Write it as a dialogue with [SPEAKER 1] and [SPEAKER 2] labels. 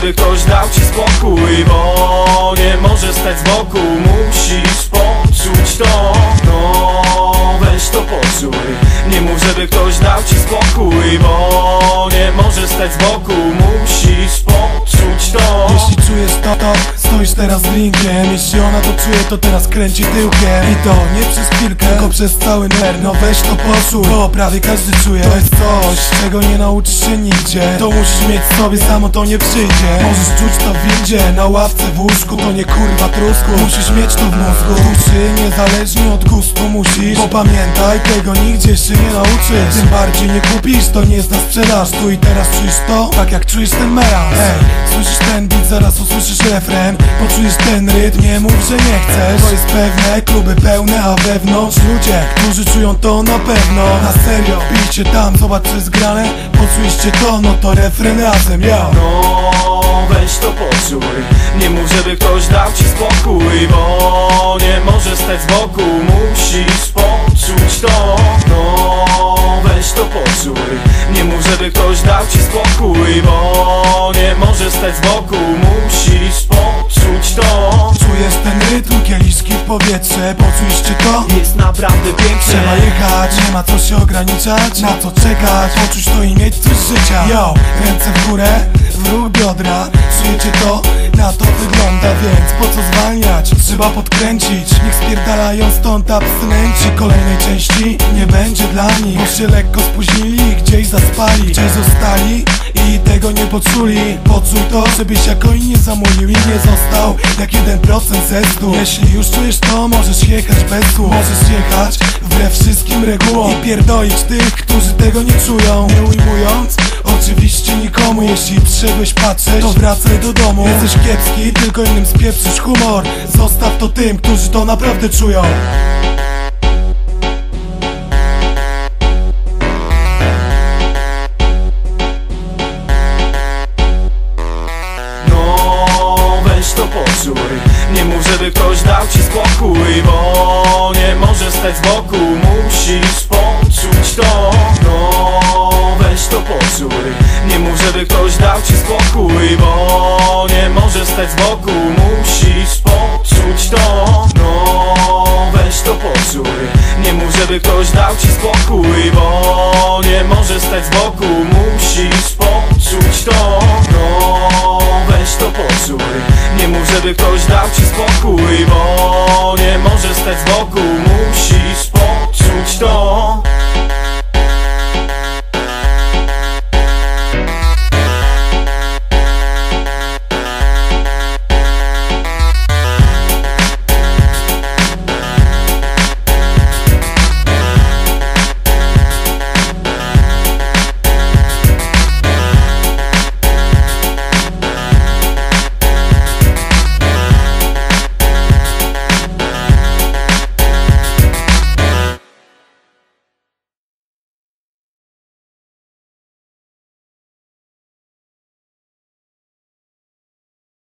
[SPEAKER 1] żeby ktoś dał ci spokój Bo nie możesz stać z boku. Musisz poczuć to. No weź to poczuj. Nie mów, żeby ktoś dał ci spokój Bo nie możesz stać z boku. Musisz poczuć to.
[SPEAKER 2] Jeśli czujesz to, to stoisz teraz ringiem Jeśli ona to czuje, to teraz kręci tyłkiem. I to nie przez chwilkę, tylko przez cały nerw No weź to poczuj, to prawie każdy czuje To jest coś, czego nie nauczysz się nigdzie. To musisz mieć w sobie, samo to nie przyjdzie. Możesz czuć to w windzie, na ławce w łóżku To nie kurwa trusku, musisz mieć to w mózgu Uczy, niezależnie od gustu musisz. Bo pamiętaj, tego nigdzie się nie nauczysz. Tym bardziej nie kupisz, to nie jest na sprzedaż. Tu i teraz czujesz to, tak jak czujesz ten melanż. Ej, słyszysz ten beat, zaraz usłyszysz refren Poczujesz ten rytm, nie mów, że nie chcesz. To jest pewne, kluby pełne, a wewnątrz ludzie Którzy czują to na pewno. Na serio, bijcie tam, zobacz co jest grane. Poczujecie to, no to refren razem, ja
[SPEAKER 1] No weź to poczuj. Nie mów, żeby ktoś dał ci spokój Bo nie możesz stać z boku. Musisz poczuć to. No weź to poczuj. Nie mów, żeby ktoś dał ci spokój Bo nie możesz stać z boku. Musisz
[SPEAKER 2] kieliszki w powietrze Poczujecie to?
[SPEAKER 1] Jest naprawdę piękne
[SPEAKER 2] Trzeba jechać, nie ma co się ograniczać. Na co czekać, poczuć to i mieć coś życia. Yo, ręce w górę, w ruch biodra. Czujecie to? Na to wygląda, więc po co zwalniać? Trzeba podkręcić, niech spierdalają stąd abstynenci. Kolejnej części nie będzie dla nich. Bo się lekko spóźnili, gdzieś zaspali. Gdzieś zostali tego nie poczuli Poczuj to, żebyś jako inni zamulił i nie został Jak 1% zestu Jeśli już czujesz to, możesz jechać bez słów. Możesz jechać wbrew wszystkim regułom I pierdolić tych, którzy tego nie czują. Nie ujmując, oczywiście nikomu Jeśli przyszedłeś patrzeć, to wracaj do domu. Jesteś kiepski, tylko innym spieprzysz humor. Zostaw to tym, którzy to naprawdę czują
[SPEAKER 1] żeby ktoś dał ci spokój Bo nie możesz stać z boku. Musisz poczuć to No weź to poczuj. Nie mów, żeby ktoś dał ci spokój Bo nie możesz stać z boku. Musisz poczuć to No weź to poczuj. Nie mów, żeby ktoś dał ci spokój Bo nie możesz stać z boku. Musisz poczuć to żeby ktoś dał ci spokój Bo nie możesz stać z boku Musisz poczuć to.